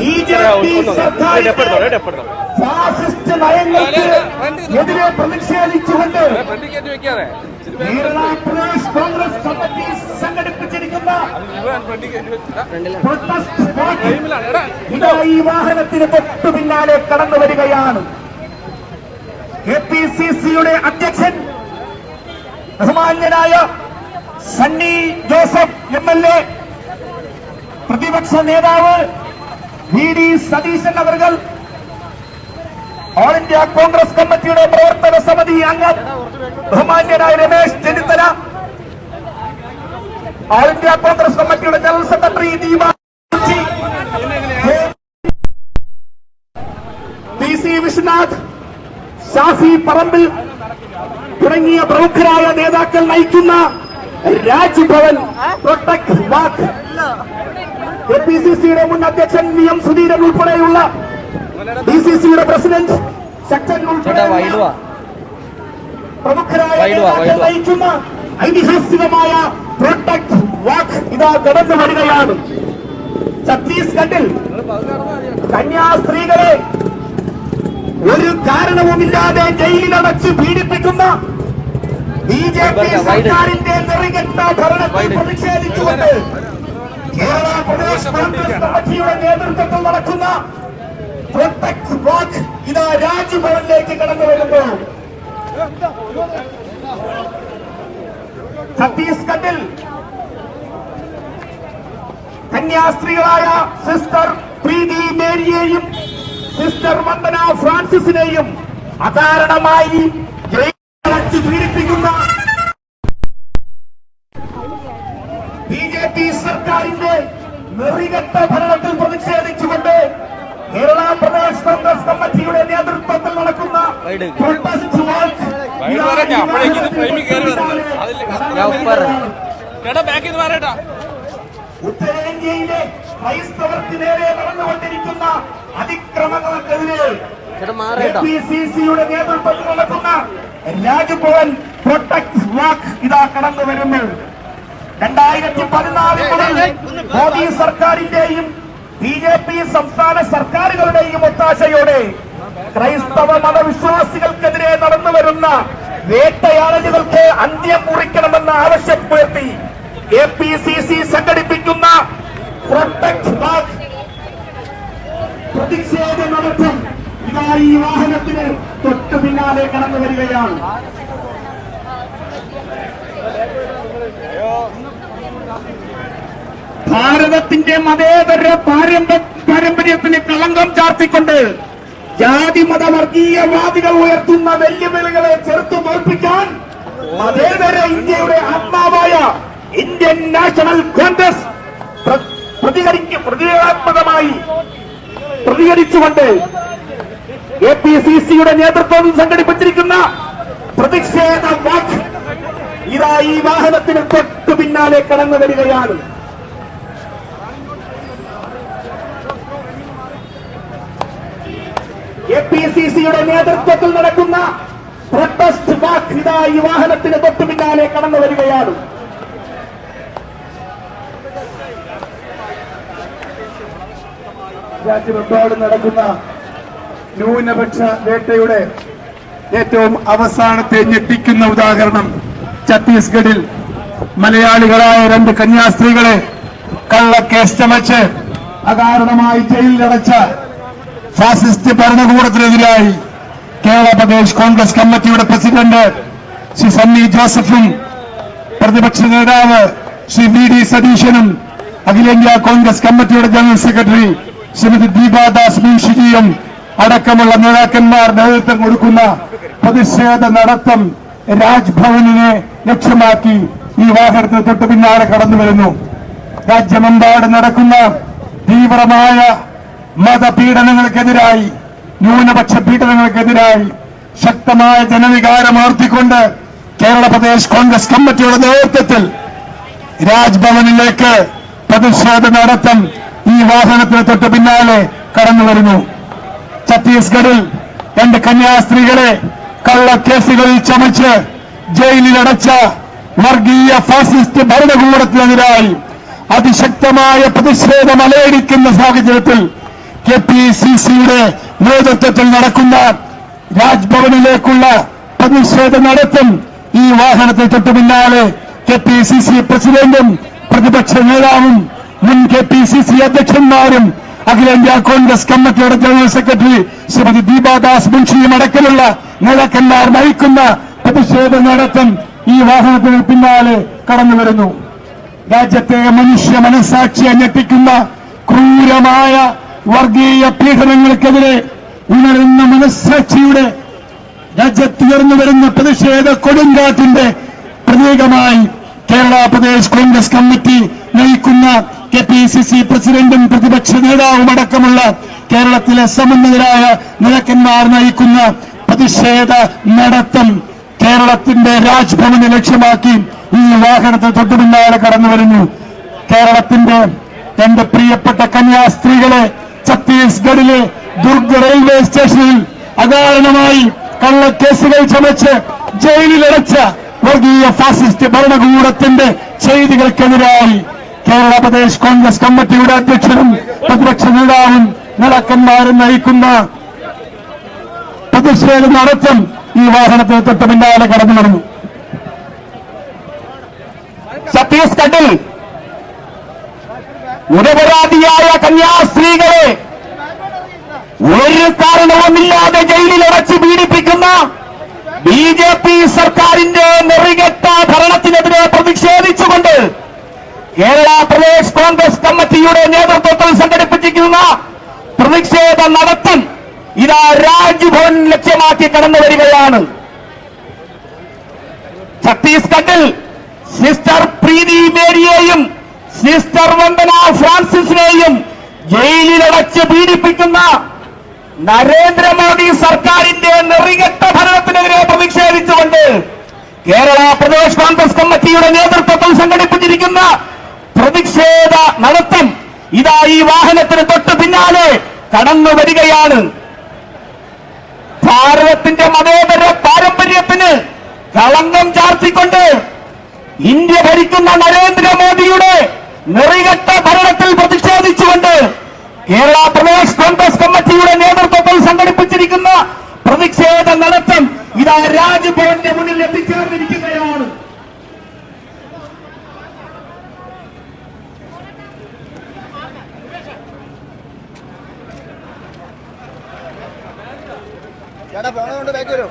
B J P സർക്കാരിന്റെ fascist നയങ്ങൾക്ക് എതിരെ പ്രതിഷേധിച്ചുകൊണ്ട് കേരള പ്രദേശ് കോൺഗ്രസ് കമ്മിറ്റി സംഘടിപ്പിച്ചിരിക്കുന്ന ഇതാ. ഈ വാഹനത്തിന് തൊട്ടു പിന്നാലെ കടന്നു വരികയാണ്. കെ പി സി സിയുടെ അധ്യക്ഷൻ ബഹുമാന്യനായ Sunny Joseph M L A പ്രതിപക്ഷ നേതാവ് വി ഡി സതീശൻ അവർകൾ ഓൾ ഇന്ത്യ കോൺഗ്രസ് കമ്മിറ്റിയുടെ പ്രവർത്തന സമിതി അംഗം. ബഹുമാന്യനായ രമേശ് ചെന്നിത്തല. ഓൾ ഇന്ത്യ കോൺഗ്രസ് കമ്മിറ്റിയുടെ general secretary Deepa P C Vishwanath Shafi Parambil തുടങ്ങിയ പ്രമുഖരായ നേതാക്കൾ നയിക്കുന്ന Raj Bhavan protect walk. K P C സിയുടെ മുൻ അധ്യക്ഷൻ വി എം സുധീരൻ ഉൾപ്പെടെയുള്ള ഡി സി സിയുടെ പ്രസിഡന്റ് ശക്തൻ ഉൾപ്പെടെ പ്രമുഖരായ നയിക്കുന്ന ഐതിഹാസികമായ പ്രൊട്ടക്ട് വാക്ക് ഇതാ കടന്നു വരികയാണ് ഛത്തീസ്ഗഡിൽ കന്യാസ്ത്രീകളെ ഒരു കാരണവുമില്ലാതെ ജയിലിലടച്ച് പീഡിപ്പിക്കുന്ന ബി ജെ പി സർക്കാരിന്റെ നിറകെട്ട ഭരണത്തിൽ. പ്രതിഷേധിച്ചുകൊണ്ട് കേരള പ്രദേശ് കോൺഗ്രസ് നേതൃത്വത്തിൽ നടക്കുന്ന പ്രൊട്ടക്ട് വാക്ക് ഇതാ രാജ്ഭവനിലേക്ക് കടന്നു വരുന്നു. ഛത്തീസ്ഗഡിൽ കന്യാസ്ത്രീകളായ സിസ്റ്റർ പ്രീതി മേരിയെയും സിസ്റ്റർ വന്ദന ഫ്രാൻസിസിനെയും അകാരണമായി ജയിലടച്ച് പീഡിപ്പിക്കുന്ന ബി സർക്കാരിന്റെ നെറികെട്ട ഭരണത്തിൽ പ്രതിഷേധിച്ചുകൊണ്ട് കേരള പ്രദേശ് കോൺഗ്രസ് കമ്മിറ്റിയുടെ നേതൃത്വത്തിൽ നടക്കുന്ന പ്രൊട്ടസ്റ്റ് വാക്ക് വരുന്നത്. ഉത്തരേന്ത്യയിലെ ക്രൈസ്തവർക്ക് നേരെ നടന്നുകൊണ്ടിരിക്കുന്ന അതിക്രമങ്ങൾക്കെതിരെ പി സി സിയുടെ നേതൃത്വത്തിൽ നടക്കുന്ന രാജ്ഭവൻ പ്രൊട്ടക്ട് വാക്ക് ഇതാ കടന്നു വരുന്നു രണ്ടായിരത്തി പതിനാല് മുതൽ മോദി സർക്കാരിന്റെയും ബി ജെ പി സംസ്ഥാന സർക്കാരുകളുടെയും ഒത്താശയോടെ ക്രൈസ്തവ മതവിശ്വാസികൾക്കെതിരെ നടന്നു വരുന്ന വേട്ടയാടലുകൾക്ക് അന്ത്യം കുറിക്കണമെന്ന് ആവശ്യപ്പെടുത്തി എ പി സി സി സംഘടിപ്പിക്കുന്ന പ്രൊട്ടക്ട് പ്രതിഷേധ നടത്തും ഇതാ ഈ വാഹനത്തിന് തൊട്ടു പിന്നാലെ കടന്നു വരികയാണ്. ഭാരതത്തിന്റെ മതേതര പാരമ്പ പാരമ്പര്യത്തിന് കളങ്കം ചാർത്തിക്കൊണ്ട് ജാതി മത വർഗീയവാദികൾ ഉയർത്തുന്ന വെല്ലുവിളികളെ ചെറുത്തു തോൽപ്പിക്കാൻ മതേതര ഇന്ത്യയുടെ ആത്മാവായ ഇന്ത്യൻ നാഷണൽ കോൺഗ്രസ് പ്ര- പ്രതികരിക്ക പ്രതികാത്മകമായി പ്രതികരിച്ചുകൊണ്ട് എ പി സി സിയുടെ നേതൃത്വത്തിൽ സംഘടിപ്പിച്ചിരിക്കുന്ന പ്രതിഷേധ വാക്ക് ഇതാ ഈ വാഹനത്തിന് തൊട്ടു പിന്നാലെ കടന്നു വരികയാണ്. പി സി സിയുടെ നേതൃത്വത്തിൽ നടക്കുന്ന പ്രൊട്ടസ്റ്റ് ബാധ്യത ഈ വാഹനത്തിന് തൊട്ടു പിന്നാലെ കടന്നു വരികയാണ്. രാജ്യമെമ്പാടും നടക്കുന്ന ന്യൂനപക്ഷ വേട്ടയുടെ ഏറ്റവും അവസാനത്തെ ഞെട്ടിക്കുന്ന ഉദാഹരണം ഛത്തീസ്ഗഡിൽ മലയാളികളായ രണ്ട് കന്യാസ്ത്രീകളെ കള്ളക്കേസ് ചമച്ച് അകാരണമായി ജയിലിലടച്ച ഫാസിസ്റ്റ് ഭരണകൂടത്തിനെതിരായി കേരള പ്രദേശ് കോൺഗ്രസ് കമ്മിറ്റിയുടെ പ്രസിഡന്റ് ശ്രീ സണ്ണി ജോസഫും പ്രതിപക്ഷ നേതാവ് ശ്രീ വി ഡി സതീശനും അഖിലേന്ത്യാ കോൺഗ്രസ് കമ്മിറ്റിയുടെ ജനറൽ സെക്രട്ടറി ശ്രീമതി ദീപാദാസ് മുൻഷിജിയും അടക്കമുള്ള നേതാക്കന്മാർ നേതൃത്വം കൊടുക്കുന്ന പ്രതിഷേധ നടത്തം രാജ്ഭവനിനെ ലക്ഷ്യമാക്കി ഈ വാഹനത്തിന് തൊട്ടു പിന്നാലെ കടന്നു വരുന്നു രാജ്യമെമ്പാട് നടക്കുന്ന തീവ്രമായ മതപീഡനങ്ങൾക്കെതിരായി ന്യൂനപക്ഷ പീഡനങ്ങൾക്കെതിരായി ശക്തമായ ജനവികാരമുയർത്തിക്കൊണ്ട് കേരള പ്രദേശ് കോൺഗ്രസ് കമ്മിറ്റിയുടെ നേതൃത്വത്തിൽ രാജ്ഭവനിലേക്ക് പ്രതിഷേധ നടത്തം ഈ വാഹനത്തിന് തൊട്ട് പിന്നാലെ കടന്നു വരുന്നു. ഛത്തീസ്ഗഡിൽ രണ്ട് കന്യാസ്ത്രീകളെ കള്ളക്കേസുകളിൽ ചമച്ച് ജയിലിലടച്ച വർഗീയ ഫാസിസ്റ്റ് ഭരണകൂടത്തിനെതിരായി അതിശക്തമായ പ്രതിഷേധം അലയടിക്കുന്ന സാഹചര്യത്തിൽ കെ പി സി സിയുടെ നേതൃത്വത്തിൽ നടക്കുന്ന രാജ്ഭവനിലേക്കുള്ള പ്രതിഷേധ നടത്തും. ഈ വാഹനത്തിൽ തൊട്ടു പിന്നാലെ കെ പി സി സി പ്രസിഡന്റും പ്രതിപക്ഷ നേതാവും മുൻ കെ പി സി സി അധ്യക്ഷന്മാരും അഖിലേന്ത്യാ കോൺഗ്രസ് കമ്മിറ്റിയുടെ ജനറൽ സെക്രട്ടറി ശ്രീമതി ദീപാദാസ് മുൻഷിയും അടക്കമുള്ള നേതാക്കന്മാർ നയിക്കുന്ന പ്രതിഷേധ നടത്തം ഈ വാഹനത്തിന് പിന്നാലെ കടന്നു വരുന്നു. രാജ്യത്തെ മനുഷ്യ മനസാക്ഷിയെ ഞെട്ടിക്കുന്ന ക്രൂരമായ വർഗീയ പീഡനങ്ങൾക്കെതിരെ ഉണരുന്ന മനസാക്ഷിയുടെ രാജ്യത്തുയർന്നു വരുന്ന പ്രതിഷേധ കൊടുങ്കാറ്റിന്റെ പ്രതീകമായി കേരള പ്രദേശ് കോൺഗ്രസ് കമ്മിറ്റി നയിക്കുന്ന കെ പി സി സി പ്രസിഡന്റും പ്രതിപക്ഷ നേതാവുമടക്കമുള്ള കേരളത്തിലെ സമന്വിതരായ നേതാക്കന്മാർ നയിക്കുന്ന പ്രതിഷേധ നടത്തം കേരളത്തിന്റെ രാജ്ഭവനെ ലക്ഷ്യമാക്കി ഈ വാഹനത്തെ തൊട്ടുപിന്നാലെ കടന്നു വരുന്നു കേരളത്തിന്റെ രണ്ട് പ്രിയപ്പെട്ട കന്യാസ്ത്രീകളെ ഛത്തീസ്ഗഡിലെ ദുർഗ് റെയിൽവേ സ്റ്റേഷനിൽ അകാരണമായി കള്ളക്കേസുകൾ ചമച്ച് ജയിലിലടച്ച വർഗീയ ഫാസിസ്റ്റ് ഭരണകൂടത്തിന്റെ ചെയ്തികൾക്കെതിരായി കേരള പ്രദേശ് കോൺഗ്രസ് കമ്മിറ്റിയുടെ അധ്യക്ഷനും പ്രതിപക്ഷ നേതാവും നടക്കന്മാരും നയിക്കുന്ന പ്രതിഷേധ നടത്തം ഈ വാഹനത്തിൽ തൊട്ട് പിന്നാലെ കടന്നു നടന്നു. ഛത്തീസ്ഗഡിൽ നിരപരാധിയായ കന്യാസ്ത്രീകളെ ഒരു കാരണവുമില്ലാതെ ജയിലിൽ അടച്ചു പീഡിപ്പിക്കുന്ന ബി ജെ പി സർക്കാരിന്റെ നെറികെട്ട ഭരണത്തിനെതിരെ പ്രതിഷേധിച്ചുകൊണ്ട് കേരള പ്രദേശ് കോൺഗ്രസ് കമ്മിറ്റിയുടെ നേതൃത്വത്തിൽ സംഘടിപ്പിച്ചിരിക്കുന്ന പ്രതിഷേധ നടത്തം ഇതാ രാജ്ഭവൻ ലക്ഷ്യമാക്കി കടന്നു വരികയാണ്. ഛത്തീസ്ഗഡിൽ സിസ്റ്റർ പ്രീതി മേരിയെയും സിസ്റ്റർ വന്ദന ഫ്രാൻസിസിനെയും ജയിലിലടച്ച് പീഡിപ്പിക്കുന്ന നരേന്ദ്രമോദി സർക്കാരിന്റെ നിറികെട്ട ഭരണത്തിനെതിരെ പ്രതിഷേധിച്ചുകൊണ്ട് കേരള പ്രദേശ് കോൺഗ്രസ് കമ്മിറ്റിയുടെ നേതൃത്വത്തിൽ സംഘടിപ്പിച്ചിരിക്കുന്ന പ്രതിഷേധ നടത്തം ഇതാ ഈ വാഹനത്തിന് തൊട്ട് പിന്നാലെ കടന്നു വരികയാണ്. ഭാരതത്തിന്റെ മതേതര പാരമ്പര്യത്തിന് കളങ്കം ചാർത്തിക്കൊണ്ട് ഇന്ത്യ ഭരിക്കുന്ന നരേന്ദ്രമോദിയുടെ നെറികെട്ട ഭരണത്തിൽ പ്രതിഷേധിച്ചുകൊണ്ട് കേരള പ്രദേശ് കോൺഗ്രസ് കമ്മിറ്റിയുടെ നേതൃത്വത്തിൽ സംഘടിപ്പിച്ചിരിക്കുന്ന പ്രതിഷേധ നടത്തം ഇതാ രാജ്ഭവന്റെ മുന്നിൽ എത്തിച്ചേർന്നിരിക്കുകയാണ്. ചേട്ടാ ഫോണ് കൊണ്ട് വരും.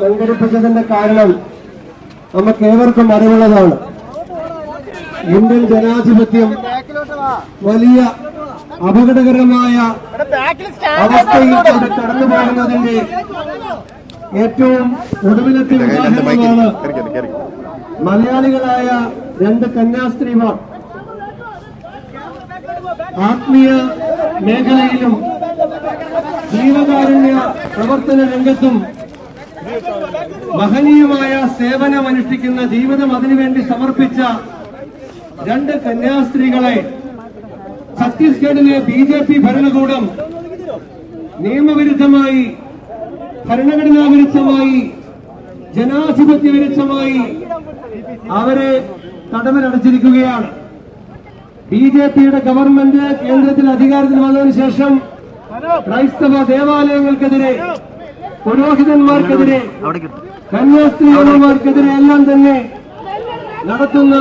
സംഘടിപ്പിച്ചതിന്റെ കാരണം നമുക്ക് ഏവർക്കും അറിവുള്ളതാണ്. ഇന്ത്യൻ ജനാധിപത്യം വലിയ അപകടകരമായ അവസ്ഥയിൽ കടന്നു പോകുന്നതിന്റെ ഏറ്റവും ഒടുവിലത്തെ ഉദാഹരണമാണ് മലയാളികളായ രണ്ട് കന്യാസ്ത്രീമാർ. ആത്മീയ മേഖലയിലും ജീവകാരുണ്യ പ്രവർത്തന രംഗത്തും മഹനീയമായ സേവനമനുഷ്ഠിക്കുന്ന ജീവിതം അതിനുവേണ്ടി സമർപ്പിച്ച രണ്ട് കന്യാസ്ത്രീകളെ ഛത്തീസ്ഗഡിലെ ബി ജെ പി ഭരണകൂടം നിയമവിരുദ്ധമായി ഭരണഘടനാ വിരുദ്ധമായി ജനാധിപത്യ വിരുദ്ധമായി അവരെ തടവിലടച്ചിരിക്കുകയാണ്. ബി ജെ പിയുടെ ഗവൺമെന്റ് കേന്ദ്രത്തിൽ അധികാരത്തിൽ വന്നതിന് ശേഷം ക്രൈസ്തവ ദേവാലയങ്ങൾക്കെതിരെ പുരോഹിതന്മാർക്കെതിരെ കന്യാസ്ത്രീകന്മാർക്കെതിരെ എല്ലാം തന്നെ നടത്തുന്ന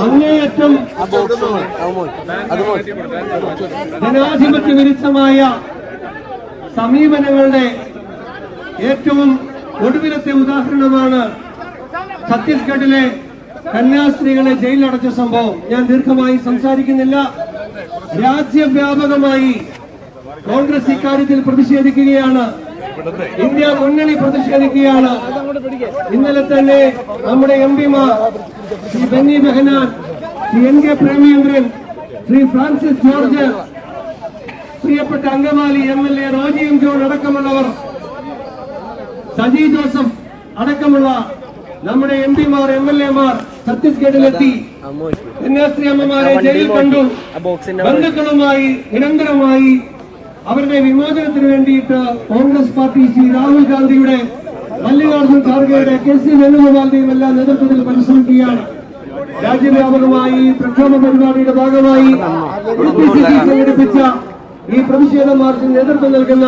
അങ്ങേയറ്റം ജനാധിപത്യ വിരുദ്ധമായ സമീപനങ്ങളുടെ ഏറ്റവും ഒടുവിലത്തെ ഉദാഹരണമാണ് ഛത്തീസ്ഗഡിലെ കന്യാസ്ത്രീകളെ ജയിലിലടച്ച സംഭവം ഞാൻ ദീർഘമായി സംസാരിക്കുന്നില്ല. രാജ്യവ്യാപകമായി കോൺഗ്രസ് ഇക്കാര്യത്തിൽ പ്രതിഷേധിക്കുകയാണ്. ഇന്ത്യ മുന്നണി പ്രതിഷേധിക്കുകയാണ്. ഇന്നലെ തന്നെ നമ്മുടെ എം പിമാർ ശ്രീ ബെന്നി ബെഹനാൻ ശ്രീ എൻ കെ പ്രേമേന്ദ്രൻ ശ്രീ ഫ്രാൻസിസ് ജോർജ് പ്രിയപ്പെട്ട Angamaly M L A Roji M John അടക്കമുള്ളവർ സജി ജോസഫ് അടക്കമുള്ള നമ്മുടെ എം പിമാർ എം എൽ എമാർ ഛത്തീസ്ഗഡിലെത്തി. കന്യാസ്ത്രീ അമ്മമാരെ ജയിലിൽ കണ്ടു. ബന്ധുക്കളുമായി നിരന്തരമായി അവരുടെ വിമോചനത്തിന് വേണ്ടിയിട്ട് കോൺഗ്രസ് പാർട്ടി ശ്രീ രാഹുൽ ഗാന്ധിയുടെ മല്ലികാർജുൻ ഖാർഗെയുടെ കെ സി വേണുഗോപാലിന്റെയും എല്ലാം നേതൃത്വത്തിൽ പരിശ്രമിക്കുകയാണ് രാജ്യവ്യാപകമായി പ്രക്ഷോഭ പരിപാടിയുടെ ഭാഗമായി സംഘടിപ്പിച്ച ഈ പ്രതിഷേധ മാർച്ചിന് നേതൃത്വം നൽകുന്ന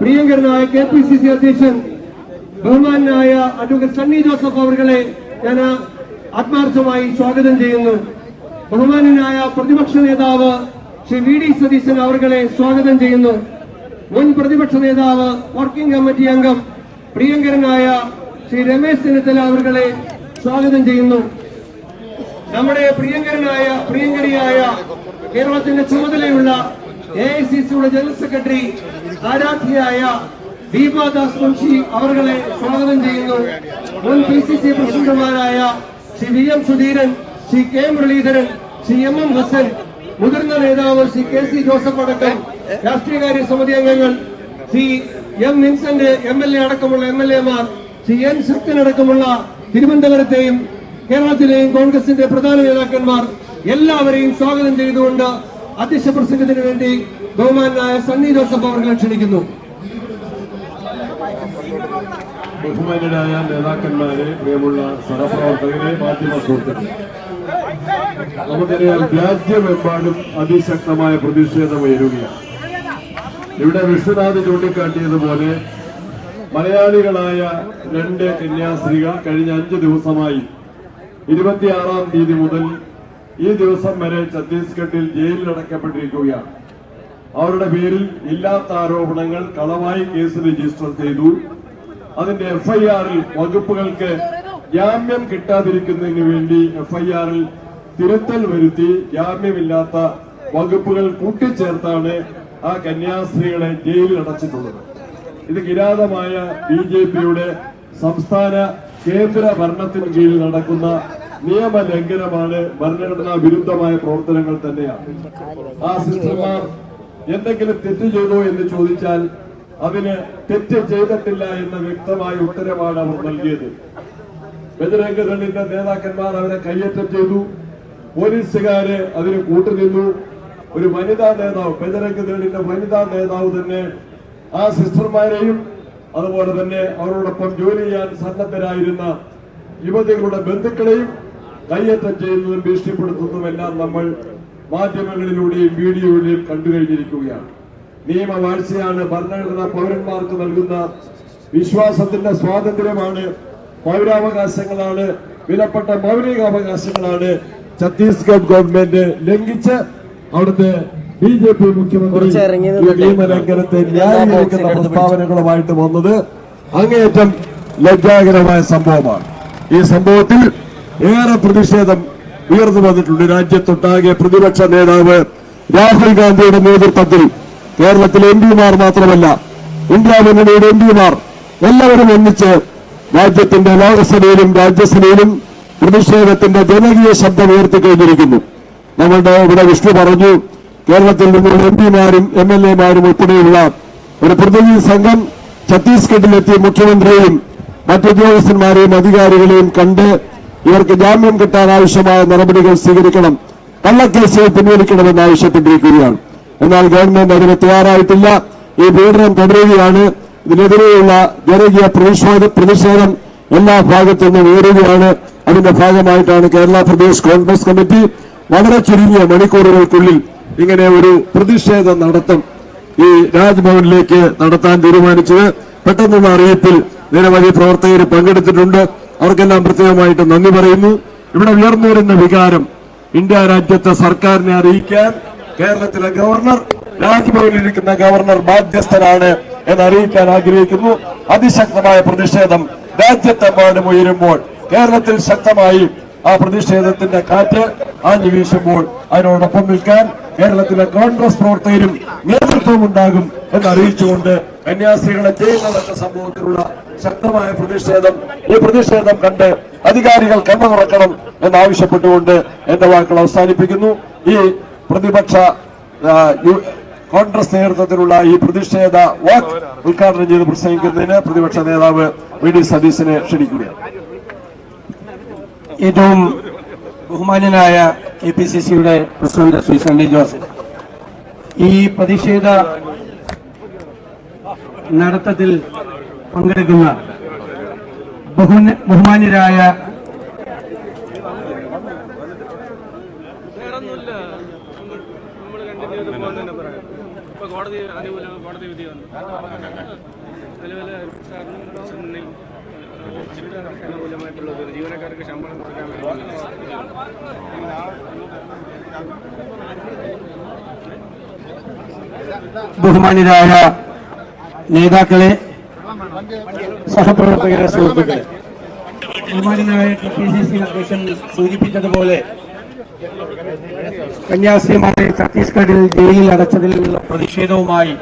പ്രിയങ്കരനായ കെ പി സി സി അധ്യക്ഷൻ ബഹുമാനായ അഡ്വക്കേറ്റ് സണ്ണി ജോസഫ് അവരുടെ ഞാൻ ആത്മാർത്ഥമായി സ്വാഗതം ചെയ്യുന്നു. ബഹുമാനായ പ്രതിപക്ഷ നേതാവ് ശ്രീ വി ഡി സതീശൻ അവർകളെ സ്വാഗതം ചെയ്യുന്നു. മുൻ പ്രതിപക്ഷ നേതാവ് വർക്കിംഗ് കമ്മിറ്റി അംഗം പ്രിയങ്കരനായ ശ്രീ രമേശ് ചെന്നിത്തല അവർകളെ സ്വാഗതം ചെയ്യുന്നു. നമ്മുടെ പ്രിയങ്കരനായ പ്രിയങ്കരിയായ കേരളത്തിന്റെ ചുമതലയുള്ള എ ഐ സി സിയുടെ ജനറൽ സെക്രട്ടറി ആരാധ്യയായ ദീപാദാസ് മുൻഷി അവരെ സ്വാഗതം ചെയ്യുന്നു. മുൻ പി സി സി പ്രസിഡന്റുമാരായ Shri V M Sudheeran Shri K Muraleedharan Shri M M Hassan മുതിർന്ന നേതാവ് ശ്രീ കെ സി ജോസഫ് അടക്കം രാഷ്ട്രീയകാര്യ സമിതി അംഗങ്ങൾ Shri M Vincent M L A അടക്കമുള്ള എം എൽ എമാർ ശ്രീ എൻ ശക്തൻ അടക്കമുള്ള തിരുവനന്തപുരത്തെയും കേരളത്തിലെയും കോൺഗ്രസിന്റെ പ്രധാന നേതാക്കന്മാർ എല്ലാവരെയും സ്വാഗതം ചെയ്തുകൊണ്ട് അധ്യക്ഷ പ്രസംഗത്തിന് വേണ്ടി ബഹുമാനായ സണ്ണി ജോസഫ് അവർ ക്ഷണിക്കുന്നു. ബഹുമാന്യരായ നേതാക്കന്മാരെ പ്രിയമുള്ള സഹപ്രവർത്തകരെ മാധ്യമ സുഹൃത്തുക്കളെ. നമുക്കറിയാം രാജ്യമെമ്പാടും അതിശക്തമായ പ്രതിഷേധം ഉയരുകയാണ്. ഇവിടെ വിശ്വനാഥ് ചൂണ്ടിക്കാട്ടിയതുപോലെ മലയാളികളായ രണ്ട് കന്യാസ്ത്രീകൾ കഴിഞ്ഞ അഞ്ച് ദിവസമായി ഇരുപത്തിയാറാം തീയതി മുതൽ ഈ ദിവസം വരെ ഛത്തീസ്ഗഡിൽ ജയിലിലടക്കപ്പെട്ടിരിക്കുകയാണ്. അവരുടെ പേരിൽ ഇല്ലാത്ത ആരോപണങ്ങൾ കളവായി കേസ് രജിസ്റ്റർ ചെയ്തു. അതിന്റെ എഫ്ഐആറിൽ വകുപ്പുകൾക്ക് ജാമ്യം കിട്ടാതിരിക്കുന്നതിന് വേണ്ടി എഫ്ഐആറിൽ തിരുത്തൽ വരുത്തി ജാമ്യമില്ലാത്ത വകുപ്പുകൾ കൂട്ടിച്ചേർത്താണ് ആ കന്യാസ്ത്രീകളെ ജയിലിൽ അടച്ചിട്ടുള്ളത്. ഇത് കിരാതമായ ബി ജെ പിയുടെ സംസ്ഥാന കേന്ദ്ര ഭരണത്തിന് കീഴിൽ നടക്കുന്ന നിയമലംഘനമാണ് ഭരണഘടനാ വിരുദ്ധമായ പ്രവർത്തനങ്ങൾ തന്നെയാണ്. ആ സിസ്റ്റർമാർ എന്തെങ്കിലും തെറ്റ് ചെയ്തോ എന്ന് ചോദിച്ചാൽ അതിന് തെറ്റ് ചെയ്തിട്ടില്ല എന്ന വ്യക്തമായ ഉത്തരവാണ് അവർ നൽകിയത്. ബജരംഗ ദളിന്റെ നേതാക്കന്മാർ അവരെ കയ്യേറ്റം ചെയ്തു. പോലീസുകാര് അതിന് കൂട്ടുനിന്നു. ഒരു വനിതാ നേതാവ് ബജരംഗ വനിതാ നേതാവ് തന്നെ ആ സിസ്റ്റർമാരെയും അതുപോലെ തന്നെ അവരോടൊപ്പം ജോലി ചെയ്യാൻ സന്നദ്ധരായിരുന്ന യുവതികളുടെ ബന്ധുക്കളെയും കയ്യേറ്റം ചെയ്യുന്നതും ഭീഷണിപ്പെടുത്തുന്നതുമെല്ലാം നമ്മൾ മാധ്യമങ്ങളിലൂടെയും വീഡിയോയിലൂടെയും കണ്ടു കഴിഞ്ഞിരിക്കുകയാണ്. നിയമവാഴ്ചയാണ് ഭരണഘടന പൗരന്മാർക്ക് നൽകുന്ന വിശ്വാസത്തിന്റെ സ്വാതന്ത്ര്യമാണ് പൗരാവകാശങ്ങളാണ് വിലപ്പെട്ട മൗലികാവകാശങ്ങളാണ് ഛത്തീസ്ഗഡ് ഗവൺമെന്റ് ലംഘിച്ച് അവിടുത്തെ ബി ജെ പി മുഖ്യമന്ത്രി നിയമലംഘനത്തെ ന്യായീകരിക്കുന്ന പ്രസ്താവനകളുമായിട്ട് വന്നത് അങ്ങേയറ്റം ലജ്ജാകരമായ സംഭവമാണ്. ഈ സംഭവത്തിൽ ഏറെ പ്രതിഷേധം ഉയർന്നു വന്നിട്ടുണ്ട്. രാജ്യത്തൊട്ടാകെ പ്രതിപക്ഷ നേതാവ് രാഹുൽ ഗാന്ധിയുടെ നേതൃത്വത്തിൽ കേരളത്തിലെ എം പിമാർ മാത്രമല്ല ഇന്ത്യ മുന്നണിയുടെ എം പിമാർ എല്ലാവരും ഒന്നിച്ച് രാജ്യത്തിന്റെ ലോകസഭയിലും രാജ്യസഭയിലും പ്രതിഷേധത്തിന്റെ ജനകീയ ശബ്ദം ഉയർത്തിക്കഴിഞ്ഞിരിക്കുന്നു. നമ്മളുടെ ഇവിടെ വിഷ്ണു പറഞ്ഞു കേരളത്തിൽ നിന്നുള്ള എം പിമാരും എം എൽ എമാരും ഉൾപ്പെടെയുള്ള ഒരു പ്രതിനിധി സംഘം ഛത്തീസ്ഗഡിലെത്തിയ മുഖ്യമന്ത്രിയെയും മറ്റുദ്യോഗസ്ഥന്മാരെയും അധികാരികളെയും കണ്ട് ഇവർക്ക് ജാമ്യം കിട്ടാൻ ആവശ്യമായ നടപടികൾ സ്വീകരിക്കണം കള്ളക്കേസുകൾ പിൻവലിക്കണമെന്ന് ആവശ്യപ്പെട്ടിരിക്കുകയാണ്. എന്നാൽ ഗവൺമെന്റ് അതിന് തയ്യാറായിട്ടില്ല. ഈ പീഡനം തുടരുകയാണ്. ഇതിനെതിരെയുള്ള ജനകീയ പ്രതിഷേധ എല്ലാ ഭാഗത്തു നിന്നും ഉയരുകയാണ്. അതിന്റെ ഭാഗമായിട്ടാണ് കേരള പ്രദേശ് കോൺഗ്രസ് കമ്മിറ്റി വളരെ ചുരുങ്ങിയ മണിക്കൂറുകൾക്കുള്ളിൽ ഇങ്ങനെ ഒരു പ്രതിഷേധ നടത്തും ഈ രാജ്ഭവനിലേക്ക് നടത്താൻ തീരുമാനിച്ചത്. പെട്ടെന്നുള്ള അറിയിപ്പിൽ നിരവധി പ്രവർത്തകർ പങ്കെടുത്തിട്ടുണ്ട്. അവർക്കെല്ലാം പ്രത്യേകമായിട്ട് നന്ദി പറയുന്നു. ഇവിടെ ഉയർന്നു വരുന്ന വികാരം ഇന്ത്യ രാജ്യത്തെ സർക്കാരിനെ അറിയിക്കാൻ കേരളത്തിലെ ഗവർണർ രാജ്ഭവനിലിരിക്കുന്ന ഗവർണർ ബാധ്യസ്ഥനാണ് എന്ന് അറിയിക്കാൻ ആഗ്രഹിക്കുന്നു. അതിശക്തമായ പ്രതിഷേധം രാജ്യത്തെമ്പാടും ഉയരുമ്പോൾ കേരളത്തിൽ ശക്തമായി ആ പ്രതിഷേധത്തിന്റെ കാറ്റ് ആഞ്ഞു വീശുമ്പോൾ അതിനോടൊപ്പം നിൽക്കാൻ കേരളത്തിലെ കോൺഗ്രസ് പ്രവർത്തകരും നേതൃത്വം ഉണ്ടാകും എന്ന് അറിയിച്ചുകൊണ്ട് കന്യാസ്ത്രീകളെ ചെയ്യുന്നതൊക്കെ സംഭവത്തിലുള്ള ശക്തമായ പ്രതിഷേധം. ഈ പ്രതിഷേധം കണ്ട് അധികാരികൾ കണ്ണു തുറക്കണം എന്നാവശ്യപ്പെട്ടുകൊണ്ട് എന്റെ വാക്കുകൾ അവസാനിപ്പിക്കുന്നു. ഈ പ്രതിപക്ഷ കോൺഗ്രസ് നേതൃത്വത്തിലുള്ള ഈ പ്രതിഷേധ വാക്ക് ഉദ്ഘാടനം ചെയ്ത് പ്രസംഗിക്കുന്നതിന് പ്രതിപക്ഷ നേതാവ് വി ഡി സതീശനെ ക്ഷണിക്കുകയാണ്. ഏറ്റവും ബഹുമാന്യനായ കെ പി സി സിയുടെ പ്രസിഡന്റ് ശ്രീ സണ്ണി ജോസഫ് ഈ പ്രതിഷേധ നടത്തത്തിൽ പങ്കെടുക്കുന്ന ബഹുമാന്യരായ വേറൊന്നുമില്ല നമ്മൾ കണ്ടിന്യൂ പോലെ തന്നെ പറയാം ഇപ്പൊ വിധി ഒരു ജീവനക്കാർക്ക് ശമ്പളം കൊടുക്കാൻ വേണ്ടി നേതാക്കളെ സഹപ്രവർത്തകരെ സുഹൃത്തുക്കളെ. ബഹുമാന്യനായ കെ പി സി സി അധ്യക്ഷൻ സൂചിപ്പിച്ചതുപോലെ കന്യാസ്ത്രീമാരെ ഛത്തീസ്ഗഡിൽ ജയിലിൽ അടച്ചതിലുള്ള പ്രതിഷേധവുമായി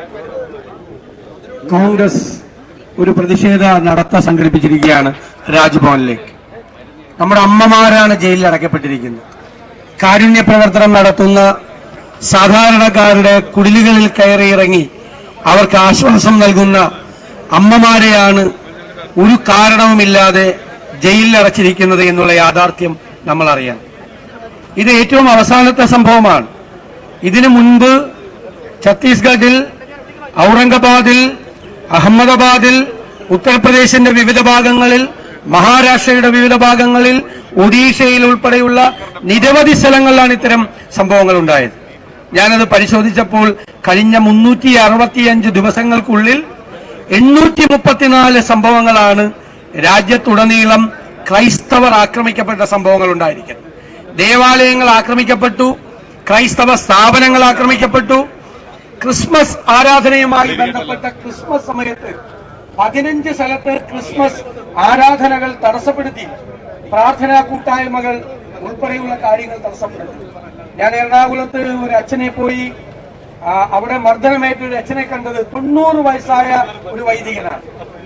കോൺഗ്രസ് ഒരു പ്രതിഷേധ നടത്ത സംഘടിപ്പിച്ചിരിക്കുകയാണ് രാജ്ഭവനിലേക്ക്. നമ്മുടെ അമ്മമാരാണ് ജയിലിൽ അടയ്ക്കപ്പെട്ടിരിക്കുന്നത്. കാരുണ്യ പ്രവർത്തനം നടത്തുന്ന സാധാരണക്കാരുടെ കുടിലുകളിൽ കയറിയിറങ്ങി അവർക്ക് ആശ്വാസം നൽകുന്ന അമ്മമാരെയാണ് ഒരു കാരണവുമില്ലാതെ ജയിലിൽ അടച്ചിരിക്കുന്നത് എന്നുള്ള യാഥാർത്ഥ്യം നമ്മൾ അറിയാം ഇത് ഏറ്റവും അവസാനത്തെ സംഭവമാണ്. ഇതിനു മുൻപ് ഛത്തീസ്ഗഡിൽ ഔറംഗാബാദിൽ അഹമ്മദാബാദിൽ ഉത്തർപ്രദേശിന്റെ വിവിധ ഭാഗങ്ങളിൽ മഹാരാഷ്ട്രയുടെ വിവിധ ഭാഗങ്ങളിൽ ഒഡീഷയിൽ ഉൾപ്പെടെയുള്ള നിരവധി സ്ഥലങ്ങളിലാണ് ഇത്തരം സംഭവങ്ങൾ ഉണ്ടായത് ഞാനത് പരിശോധിച്ചപ്പോൾ കഴിഞ്ഞ മുന്നൂറ്റി അറുപത്തിയഞ്ച് ദിവസങ്ങൾക്കുള്ളിൽ എണ്ണൂറ്റി മുപ്പത്തിനാല് സംഭവങ്ങളാണ് രാജ്യത്തുടനീളം ക്രൈസ്തവർ ആക്രമിക്കപ്പെട്ട സംഭവങ്ങൾ ഉണ്ടായിരിക്കുന്നത് ദേവാലയങ്ങൾ ആക്രമിക്കപ്പെട്ടു ക്രൈസ്തവ സ്ഥാപനങ്ങൾ ആക്രമിക്കപ്പെട്ടു. ക്രിസ്മസ് ആരാധനയുമായി ബന്ധപ്പെട്ട ക്രിസ്മസ് സമയത്ത് പതിനഞ്ച് സ്ഥലത്ത് ക്രിസ്മസ് ആരാധനകൾ തടസ്സപ്പെടുത്തി. പ്രാർത്ഥനാ കൂട്ടായ്മകൾ ഉൾപ്പെടെയുള്ള കാര്യങ്ങൾ തടസ്സപ്പെടുത്തി. ഞാൻ എറണാകുളത്ത് ഒരു അച്ഛനെ പോയി അവിടെ മർദ്ദനമേറ്റ ഒരു അച്ഛനെ കണ്ടത് തൊണ്ണൂറ് വയസ്സായ ഒരു വൈദികനാണ്.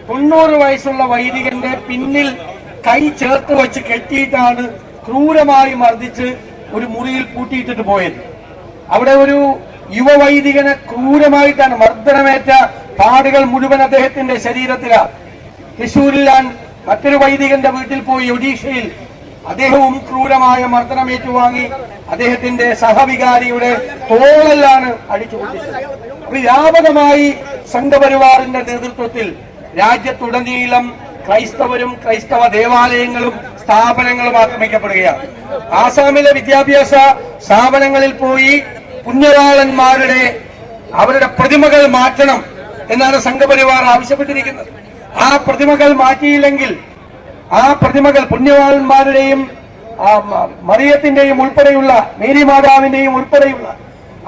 തൊണ്ണൂറ് വയസ്സുള്ള വൈദികന്റെ പിന്നിൽ കൈ ചേർത്ത് വെച്ച് കെട്ടിയിട്ടാണ് ക്രൂരമായി മർദ്ദിച്ച് ഒരു മുറിയിൽ പൂട്ടിയിട്ടിട്ട് പോയത്. അവിടെ ഒരു യുവവൈദികനെ ക്രൂരമായിട്ടാണ് മർദ്ദനമേറ്റ പാടുകൾ മുഴുവൻ അദ്ദേഹത്തിന്റെ ശരീരത്തിലാണ് തൃശൂരിൽ ഞാൻ മറ്റൊരു വൈദികന്റെ വീട്ടിൽ പോയി ഒഡീഷയിൽ അദ്ദേഹവും ക്രൂരമായ മർദ്ദനമേറ്റു വാങ്ങി അദ്ദേഹത്തിന്റെ സഹവികാരിയുടെ തോളെല്ലാണ് അടിച്ചു അപ്പൊ വ്യാപകമായി സംഘപരിവാറിന്റെ നേതൃത്വത്തിൽ രാജ്യത്തുടനീളം ക്രൈസ്തവരും ക്രൈസ്തവ ദേവാലയങ്ങളും സ്ഥാപനങ്ങളും ആക്രമിക്കപ്പെടുകയാണ്. ആസാമിലെ വിദ്യാഭ്യാസ സ്ഥാപനങ്ങളിൽ പോയി പുണ്യവാളന്മാരുടെ അവരുടെ പ്രതിമകൾ മാറ്റണം എന്നാണ് സംഘപരിവാർ ആവശ്യപ്പെട്ടിരിക്കുന്നത്. ആ പ്രതിമകൾ മാറ്റിയില്ലെങ്കിൽ ആ പ്രതിമകൾ പുണ്യവാളന്മാരുടെയും മറിയത്തിന്റെയും ഉൾപ്പെടെയുള്ള മേരി മാതാവിന്റെയും ഉൾപ്പെടെയുള്ള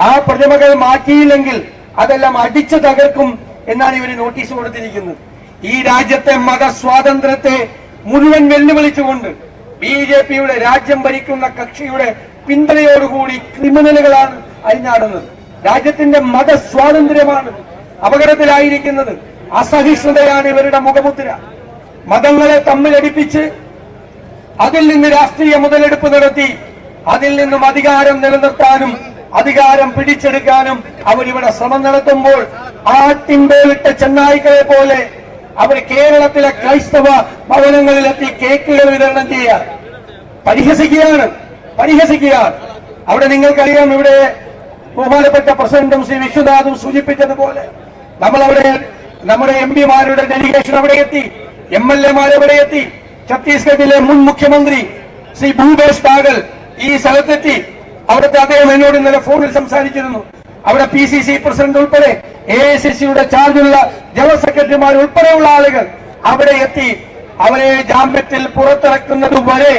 ആ പ്രതിമകൾ മാറ്റിയില്ലെങ്കിൽ അതെല്ലാം അടിച്ചു തകർക്കും എന്നാണ് ഇവർ നോട്ടീസ് കൊടുത്തിരിക്കുന്നത്. ഈ രാജ്യത്തെ മതസ്വാതന്ത്ര്യത്തെ മുഴുവൻ വെല്ലുവിളിച്ചുകൊണ്ട് ബി ജെ പിയുടെ രാജ്യം ഭരിക്കുന്ന കക്ഷിയുടെ പിന്തുണയോടുകൂടി ക്രിമിനലുകളാണ് അരിഞ്ഞാടുന്നത്. രാജ്യത്തിന്റെ മതസ്വാതന്ത്ര്യമാണ് അപകടത്തിലായിരിക്കുന്നത്. അസഹിഷ്ണുതയാണ് ഇവരുടെ മുഖമുദ്ര. മതങ്ങളെ തമ്മിലടിപ്പിച്ച് അതിൽ നിന്ന് രാഷ്ട്രീയ മുതലെടുപ്പ് നടത്തി അതിൽ നിന്നും അധികാരം നിലനിർത്താനും അധികാരം പിടിച്ചെടുക്കാനും അവരിവിടെ ശ്രമം നടത്തുമ്പോൾ ആട്ടിൻപേലിട്ട ചെന്നായ്ക്കളെ പോലെ അവർ കേരളത്തിലെ ക്രൈസ്തവ ഭവനങ്ങളിലെത്തി കേക്കുകൾ വിതരണം ചെയ്യുക. പരിഹസിക്കുകയാണ്. പരിഹസിക്കുകയാണ്. അവിടെ നിങ്ങൾക്കറിയാം ഇവിടെ ബഹുമാനപ്പെട്ട പ്രസിഡന്റും ശ്രീ വിശ്വനാഥും സൂചിപ്പിച്ചതുപോലെ നമ്മൾ അവിടെ നമ്മുടെ എം പിമാരുടെ ഡെലിഗേഷൻ അവിടെ എത്തി. എം എൽ എമാരവിടെ എത്തി. ഛത്തീസ്ഗഡിലെ മുൻ മുഖ്യമന്ത്രി ശ്രീ ഭൂപേഷ് ബാഗൽ ഈ സ്ഥലത്തെത്തി. അവിടുത്തെ അദ്ദേഹം എന്നോട് ഇന്നലെ ഫോണിൽ സംസാരിച്ചിരുന്നു. അവിടെ പി സി സി പ്രസിഡന്റ് ഉൾപ്പെടെ എ ഐ സി സിയുടെ ചാർജുള്ള ജനറൽ സെക്രട്ടറിമാർ ഉൾപ്പെടെയുള്ള ആളുകൾ അവിടെ എത്തി. അവരെ ജാമ്യത്തിൽ പുറത്തിറക്കുന്നതുവരെ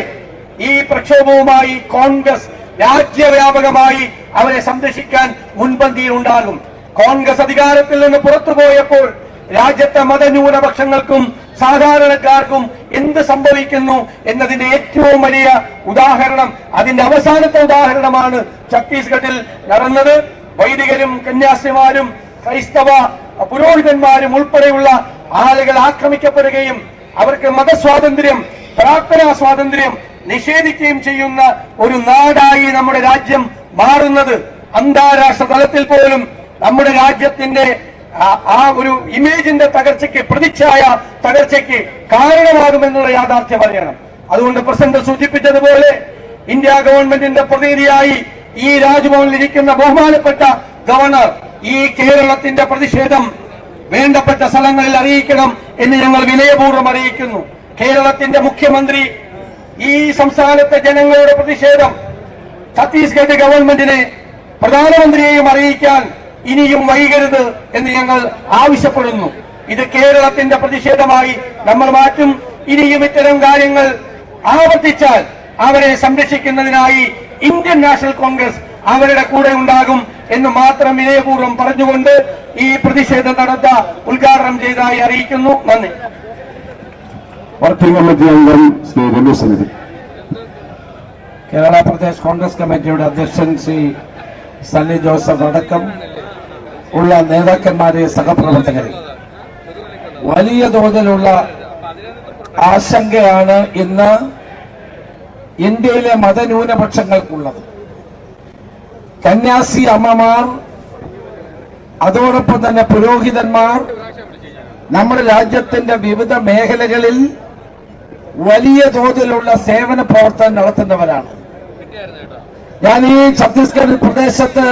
ഈ പ്രക്ഷോഭവുമായി കോൺഗ്രസ് രാജ്യവ്യാപകമായി അവരെ സംരക്ഷിക്കാൻ മുൻപന്തിയിലുണ്ടാകും. കോൺഗ്രസ് അധികാരത്തിൽ നിന്ന് പുറത്തുപോയപ്പോൾ രാജ്യത്തെ മതന്യൂനപക്ഷങ്ങൾക്കും സാധാരണക്കാർക്കും എന്ത് സംഭവിക്കുന്നു എന്നതിന്റെ ഏറ്റവും വലിയ ഉദാഹരണം അതിന്റെ അവസാനത്തെ ഉദാഹരണമാണ് ഛത്തീസ്ഗഡിൽ നടന്നത്. വൈദികരും കന്യാസിമാരും ക്രൈസ്തവ പുരോഹിതന്മാരും ഉൾപ്പെടെയുള്ള ആളുകൾ ആക്രമിക്കപ്പെടുകയും അവർക്ക് മതസ്വാതന്ത്ര്യം പ്രാർത്ഥനാ സ്വാതന്ത്ര്യം നിഷേധിക്കുകയും ചെയ്യുന്ന ഒരു നാടായി നമ്മുടെ രാജ്യം മാറുന്നത്. അന്താരാഷ്ട്ര തലത്തിൽ പോലും നമ്മുടെ രാജ്യത്തിന്റെ ആ- ഒരു ഇമേജിന്റെ തകർച്ചയ്ക്ക് പ്രതിച്ഛായ തകർച്ചയ്ക്ക് കാരണമാകുമെന്നുള്ള യാഥാർത്ഥ്യം അറിയണം. അതുകൊണ്ട് പ്രസിഡന്റ് സൂചിപ്പിച്ചതുപോലെ ഇന്ത്യ ഗവൺമെന്റിന്റെ പ്രതിനിധിയായി ഈ രാജ്ഭവനിൽ ഇരിക്കുന്ന ബഹുമാനപ്പെട്ട ഗവർണർ ഈ കേരളത്തിന്റെ പ്രതിഷേധം വേണ്ടപ്പെട്ട സ്ഥലങ്ങളിൽ അറിയിക്കണം എന്ന് ഞങ്ങൾ വിനയപൂർവം അറിയിക്കുന്നു. കേരളത്തിന്റെ മുഖ്യമന്ത്രി ഈ സംസ്ഥാനത്തെ ജനങ്ങളുടെ പ്രതിഷേധം ഛത്തീസ്ഗഡ് ഗവൺമെന്റിനെ പ്രധാനമന്ത്രിയെയും അറിയിക്കാൻ ഇനിയും വൈകരുത് എന്ന് ഞങ്ങൾ ആവശ്യപ്പെടുന്നു. ഇത് കേരളത്തിന്റെ പ്രതിഷേധമായി നമ്മൾ മാറ്റും. ഇനിയും ഇത്തരം കാര്യങ്ങൾ ആവർത്തിച്ചാൽ അവരെ സംരക്ഷിക്കുന്നതിനായി ഇന്ത്യൻ നാഷണൽ കോൺഗ്രസ് അവരുടെ കൂടെ ഉണ്ടാകും എന്ന് മാത്രം വിനയപൂർവം പറഞ്ഞുകൊണ്ട് ഈ പ്രതിഷേധം നടത്ത ഉദ്ഘാടനം ചെയ്തതായി അറിയിക്കുന്നു. നന്ദി. വർക്കിംഗ് കമ്മിറ്റി അംഗം ശ്രീ രമേശ് സമിതി കേരള പ്രദേശ് കോൺഗ്രസ് കമ്മിറ്റിയുടെ അധ്യക്ഷൻ ശ്രീ സണ്ണി ജോസഫ് അടക്കം ഉള്ള നേതാക്കന്മാരെ സഹപ്രവർത്തകരെ. വലിയ തോതിലുള്ള ആശങ്കയാണ് ഇന്ന് ഇന്ത്യയിലെ മതന്യൂനപക്ഷങ്ങൾക്കുള്ളത്. കന്യാസി അമ്മമാർ അതോടൊപ്പം തന്നെ പുരോഹിതന്മാർ നമ്മുടെ രാജ്യത്തിന്റെ വിവിധ മേഖലകളിൽ വലിയ തോതിലുള്ള സേവന പ്രവർത്തനം നടത്തുന്നവരാണ്. ഞാൻ ഈ ഛത്തീസ്ഗഡ് പ്രദേശത്ത്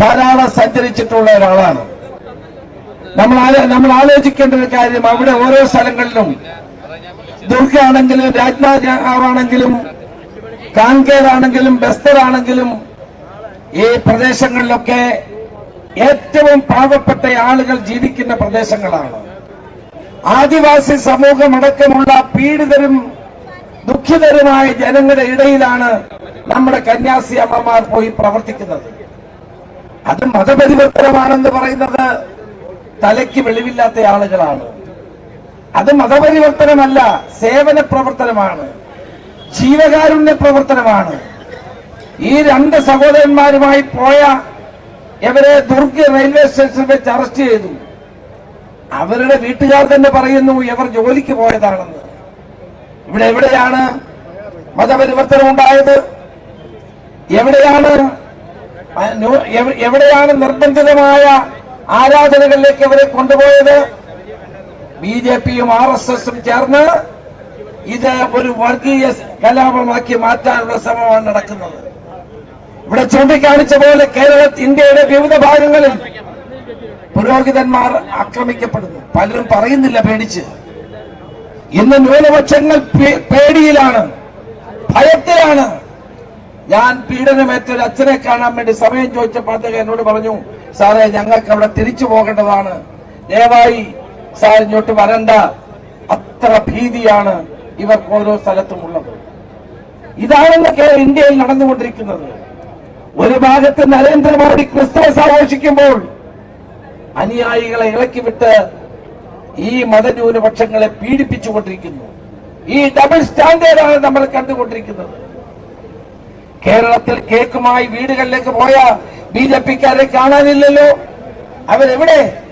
ധാരാളം സഞ്ചരിച്ചിട്ടുള്ള ഒരാളാണ്. നമ്മൾ നമ്മൾ ആലോചിക്കേണ്ട ഒരു കാര്യം അവിടെ ഓരോ സ്ഥലങ്ങളിലും ദുർഗ ആണെങ്കിലും രാജ്നാജാവാണെങ്കിലും കാൻകേർ ആണെങ്കിലും ബസ്തർ ആണെങ്കിലും ഈ പ്രദേശങ്ങളിലൊക്കെ ഏറ്റവും പാവപ്പെട്ട ആളുകൾ ജീവിക്കുന്ന പ്രദേശങ്ങളാണ്. ആദിവാസി സമൂഹമടക്കമുള്ള പീഡിതരും ദുഃഖിതരുമായ ജനങ്ങളുടെ ഇടയിലാണ് നമ്മുടെ കന്യാസി അമ്മമാർ പോയി പ്രവർത്തിക്കുന്നത്. അത് മതപരിവർത്തനമാണെന്ന് പറയുന്നത് തലയ്ക്ക് വെളിവില്ലാത്ത ആളുകളാണ്. അത് മതപരിവർത്തനമല്ല സേവന പ്രവർത്തനമാണ് ജീവകാരുണ്യ പ്രവർത്തനമാണ് ഈ രണ്ട് സഹോദരന്മാരുമായി പോയ ഇവരെ ദുർഗ് റെയിൽവേ സ്റ്റേഷനിൽ വെച്ച് അറസ്റ്റ് ചെയ്തു. അവരുടെ വീട്ടുകാർ തന്നെ പറയുന്നു ഇവർ ജോലിക്ക് പോയതാണെന്ന്. ഇവിടെ എവിടെയാണ് മതപരിവർത്തനം ഉണ്ടായത്? എവിടെയാണ് എവിടെയാണ് നിർബന്ധിതമായ ആരാധനകളിലേക്ക് അവരെ കൊണ്ടുപോയത്? ബി ജെ പിയും ആർ എസ് എസും ചേർന്ന് ഇത് ഒരു വർഗീയ കലാപമാക്കി മാറ്റാനുള്ള ശ്രമമാണ് നടക്കുന്നത്. ഇവിടെ ചൂണ്ടിക്കാണിച്ച പോലെ കേരള ഇന്ത്യയുടെ വിവിധ ഭാഗങ്ങളിൽ പുരോഹിതന്മാർ ആക്രമിക്കപ്പെടുന്നു. പലരും പറയുന്നില്ല പേടിച്ച്. ഇന്ന് ന്യൂനപക്ഷങ്ങൾ പേടിയിലാണ്. ഭയത്തിലാണ്. ഞാൻ പീഡനമേറ്റൊരു അച്ഛനെ കാണാൻ വേണ്ടി സമയം ചോദിച്ചപ്പോൾ അദ്ദേഹം എന്നോട് പറഞ്ഞു സാറേ ഞങ്ങൾക്ക് അവിടെ തിരിച്ചു പോകേണ്ടതാണ്. ദയവായി സാർ ഇങ്ങോട്ട് വരണ്ട. അത്ര ഭീതിയാണ് ഇവർക്ക് ഓരോ സ്ഥലത്തും ഉള്ളത് ഇതാണെന്ന് കേ- ഇന്ത്യയിൽ നടന്നുകൊണ്ടിരിക്കുന്നത്. ഒരു ഭാഗത്ത് നരേന്ദ്രമോദി ക്രിസ്തുമസ് ആഘോഷിക്കുമ്പോൾ അനുയായികളെ ഇളക്കിവിട്ട് ഈ മതന്യൂനപക്ഷങ്ങളെ പീഡിപ്പിച്ചുകൊണ്ടിരിക്കുന്നു. ഈ ഡബിൾ സ്റ്റാൻഡേർഡാണ് നമ്മൾ കണ്ടുകൊണ്ടിരിക്കുന്നത്. കേരളത്തിൽ കേക്കുമായി വീടുകളിലേക്ക് പോയ ബി ജെ പിക്കാരെ കാണാനില്ലല്ലോ. അവരെവിടെ?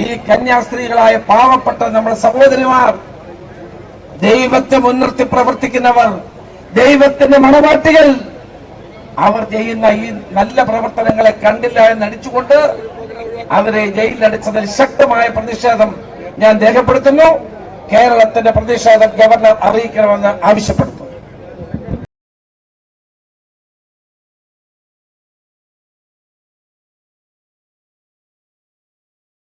ഈ കന്യാസ്ത്രീകളായ പാവപ്പെട്ട നമ്മുടെ സഹോദരിമാർ ദൈവത്തെ മുൻനിർത്തി പ്രവർത്തിക്കുന്നവർ ദൈവത്തിന്റെ മണവാട്ടികൾ അവർ ചെയ്യുന്ന ഈ നല്ല പ്രവർത്തനങ്ങളെ കണ്ടില്ല എന്ന് നടിച്ചുകൊണ്ട് അവരെ ജയിലിലടിച്ചതിൽ ശക്തമായ പ്രതിഷേധം ഞാൻ രേഖപ്പെടുത്തുന്നു. കേരളത്തിന്റെ പ്രതിഷേധം ഗവർണർ അറിയിക്കണമെന്ന് ആവശ്യപ്പെടുന്നു.